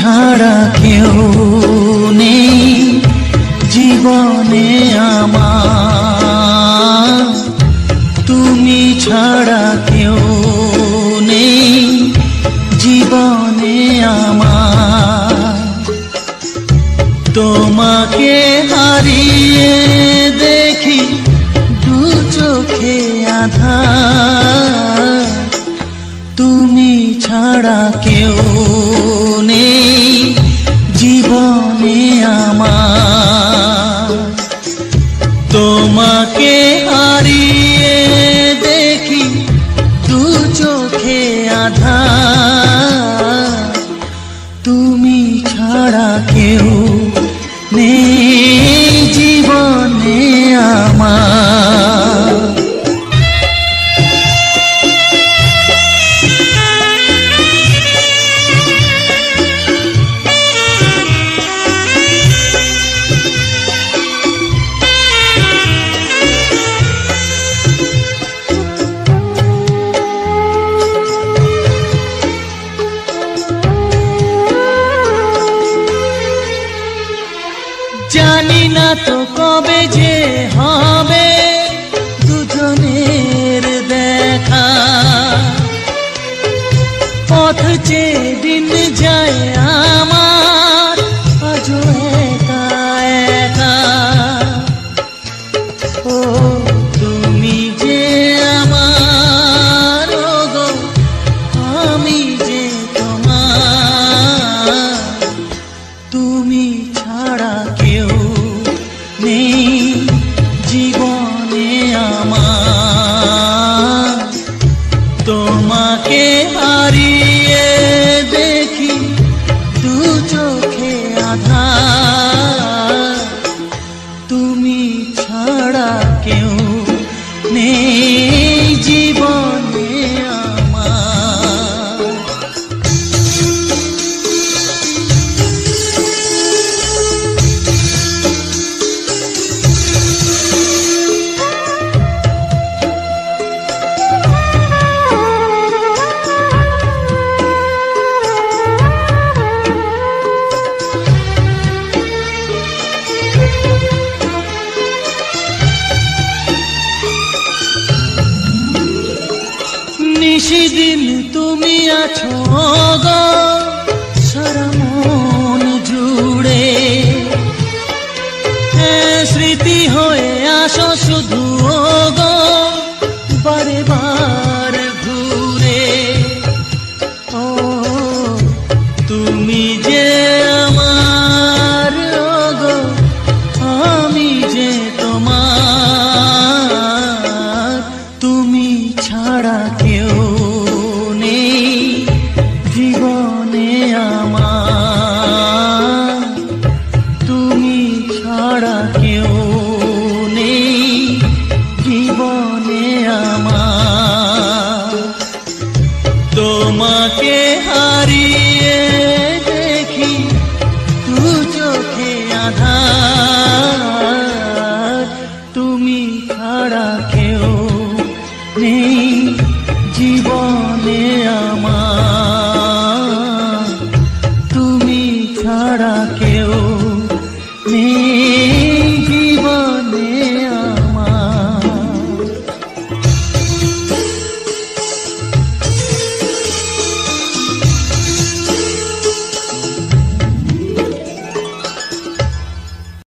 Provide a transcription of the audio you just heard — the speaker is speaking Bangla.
ছাড়া কেউ নেই জীবনে আমার। তুমি ছাড়া কেউ নেই জীবনে আমার। তোমাকে হারিয়ে দেখি দু চোখে আধার। তুমি ছাড়া কেউ নেই তোমাকে হারিয়ে দেখি দু চোখে আধা তুমি ছাড়া জানি না তো কবে যে হবে দুজনের দেখা। পথ যে দিন যায় আমার, আজও একা একা। ও নিশিদিন তুমি আছো গো সারা মন জুড়ে। হ্যাঁ, স্মৃতি হয়ে আসো শুধু গো বারে বার ঘুরে। নেই জীবনে আমার। তুমি ছাড়া কেউ নেই।